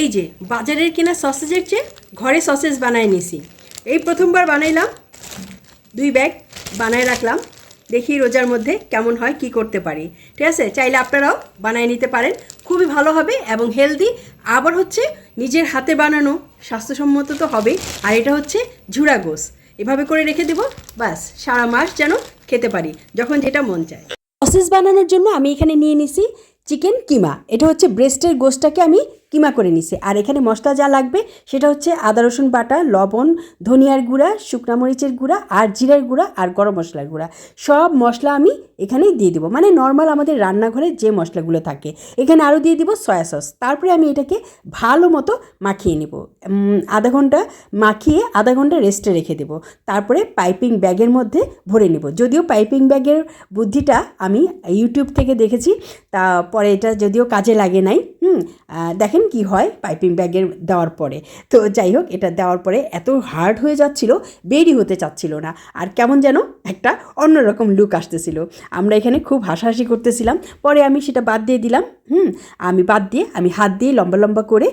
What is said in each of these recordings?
এই যে, বাজারের কেনা সসেজের চেয়ে ঘরে সসেজ বানাই নিছি। এই প্রথমবার বানাইলাম, দুই ব্যাগ বানায় রাখলাম। দেখি রোজার মধ্যে কেমন হয়, কি করতে পারি। ঠিক আছে? চাইলে আপনারাও বানায় নিতে পারেন। খুবই ভালো হবে এবং হেলদি আবার হচ্ছে নিজের হাতে বানানো, স্বাস্থ্যসম্মত তো হবে আর এটা হচ্ছে ঝুড়া গোস এভাবে করে রেখে দেবো বাস সারা মাস যেন খেতে পারি, যখন যেটা মন চায়। সসেজ বানানোর জন্য আমি এখানে নিয়ে নিছি চিকেন কিমা। এটা হচ্ছে ব্রেস্টের গোশটাকে আমি কিমা করে নিছে। আর এখানে মশলা যা লাগবে সেটা হচ্ছে আদা, রসুন বাটা, লবণ, ধনিয়ার গুঁড়া, শুকনা মরিচের গুঁড়া, আর জিরার গুঁড়া, আর গরম মশলার গুঁড়া। সব মশলা আমি এখানেই দিয়ে দিব। মানে নর্মাল আমাদের রান্নাঘরে যে মশলাগুলো থাকে, এখানে আরও দিয়ে দিব সয়া সস তারপরে আমি এটাকে ভালো মতো মাখিয়ে নেব। আধা ঘণ্টা মাখিয়ে আধা ঘণ্টা রেস্টে রেখে দেব। তারপরে পাইপিং ব্যাগের মধ্যে ভরে নেব। যদিও পাইপিং ব্যাগের বুদ্ধিটা আমি ইউটিউব থেকে দেখেছি তারপরে এটা যদিও কাজে লাগে নাই দেখেন কি হয় পাইপিং ব্যাগের দেওয়ার পরে। তো যাই হোক, এটা দেওয়ার পরে এত হার্ড হয়ে যাচ্ছিল বেরি হতে চাচ্ছিল না। আর কেমন যেন একটা অন্যরকম লুক আসতেছিল। আমরা এখানে খুব হাসাহাসি করতেছিলাম। পরে আমি সেটা বাদ দিয়ে দিলাম। হুম, আমি বাদ দিয়ে আমি হাত দিয়ে লম্বা লম্বা করে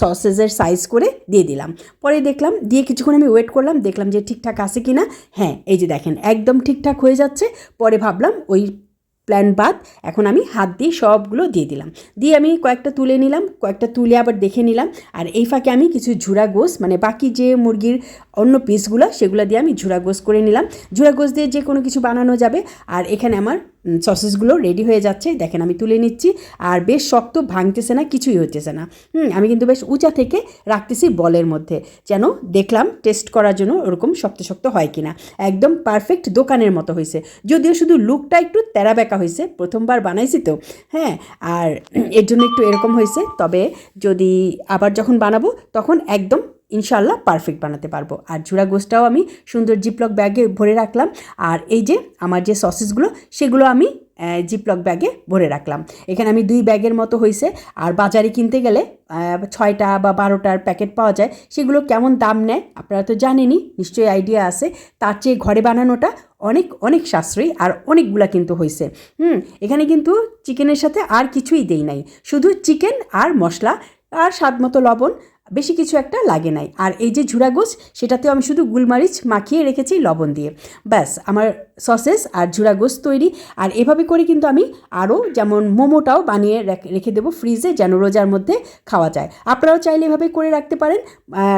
সসেজের সাইজ করে দিয়ে দিলাম। পরে দেখলাম, দিয়ে কিছুক্ষণ আমি ওয়েট করলাম, দেখলাম যে ঠিকঠাক আছে কি না হ্যাঁ এই যে দেখেন, একদম ঠিকঠাক হয়ে যাচ্ছে। পরে ভাবলাম ওই প্ল্যান বাদ, এখন আমি হাত দিয়ে সবগুলো দিয়ে দিলাম। দিয়ে আমি কয়েকটা তুলে নিলাম, কয়েকটা তুলে আবার দেখে নিলাম। আর এই ফাঁকে আমি কিছু ঝুরা গোস মানে বাকি যে মুরগির অন্য পিসগুলো সেগুলো দিয়ে আমি ঝুরা গোস করে নিলাম। ঝুরা গোস দিয়ে যে কোনো কিছু বানানো যাবে। আর এখানে আমার সসেসগুলো রেডি হয়ে যাচ্ছে। দেখেন আমি তুলে নিচ্ছি। আর বেশ শক্ত ভাঙতেছে না, কিছুই হতেছে না। হুম, আমি কিন্তু বেশ উঁচা থেকে রাখতেছি বলের মধ্যে। যেন দেখলাম টেস্ট করার জন্য ওরকম শক্ত শক্ত হয় কি না একদম পারফেক্ট দোকানের মতো হয়েছে যদিও শুধু লুকটা একটু তেরা বেঁকা হয়েছে প্রথমবার বানাইছি তো। হ্যাঁ আর এর জন্য একটু এরকম হয়েছে তবে যদি আবার যখন বানাবো, তখন একদম ইনশাল্লাহ পারফেক্ট বানাতে পারব। আর ঝুড়া গোসটাও আমি সুন্দর জিপলক ব্যাগে ভরে রাখলাম। আর এই যে আমার যে সসেসগুলো সেগুলো আমি জিপলক ব্যাগে ভরে রাখলাম। এখানে আমি দুই ব্যাগের মতো হয়েছে আর বাজারে কিনতে গেলে ছয়টা বা বারোটার প্যাকেট পাওয়া যায়। সেগুলো কেমন দাম নেয়, আপনারা তো জানেনই, নিশ্চয়ই আইডিয়া আছে। তার চেয়ে ঘরে বানানোটা অনেক অনেক সাশ্রয়ী আর অনেকগুলা কিন্তু হয়েছে হুম, এখানে কিন্তু চিকেনের সাথে আর কিছুই দেই নাই। শুধু চিকেন আর মশলা আর স্বাদ মতো লবণ বেশি কিছু একটা লাগে নাই। আর এই যে ঝুরা গোস সেটাতেও আমি শুধু গুলমারিচ মাখিয়ে রেখেছি, লবণ দিয়ে। ব্যাস, আমার সসেস আর ঝুরা গোস তৈরি। আর এভাবে করে কিন্তু আমি আরও যেমন মোমোটাও বানিয়ে রেখ- দেবো ফ্রিজে, যেন রোজার মধ্যে খাওয়া যায়। আপনারাও চাইলে এভাবে করে রাখতে পারেন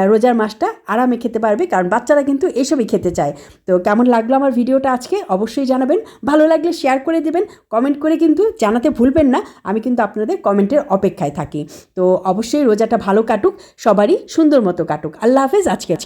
রোজার মাসটা আরামে খেতে পারবে, কারণ বাচ্চারা কিন্তু এসবই খেতে চায়। তো কেমন লাগল আমার ভিডিওটা আজকে? অবশ্যই জানাবেন। ভালো লাগলে শেয়ার করে দেবেন, কমেন্ট করে কিন্তু জানাতে ভুলবেন না। আমি কিন্তু আপনাদের কমেন্টের অপেক্ষায় থাকি। তো অবশ্যই রোজাটা ভালো কাটুক সবারই সুন্দর মতো কাটুক। আল্লাহ হাফেজ আজকে আজকে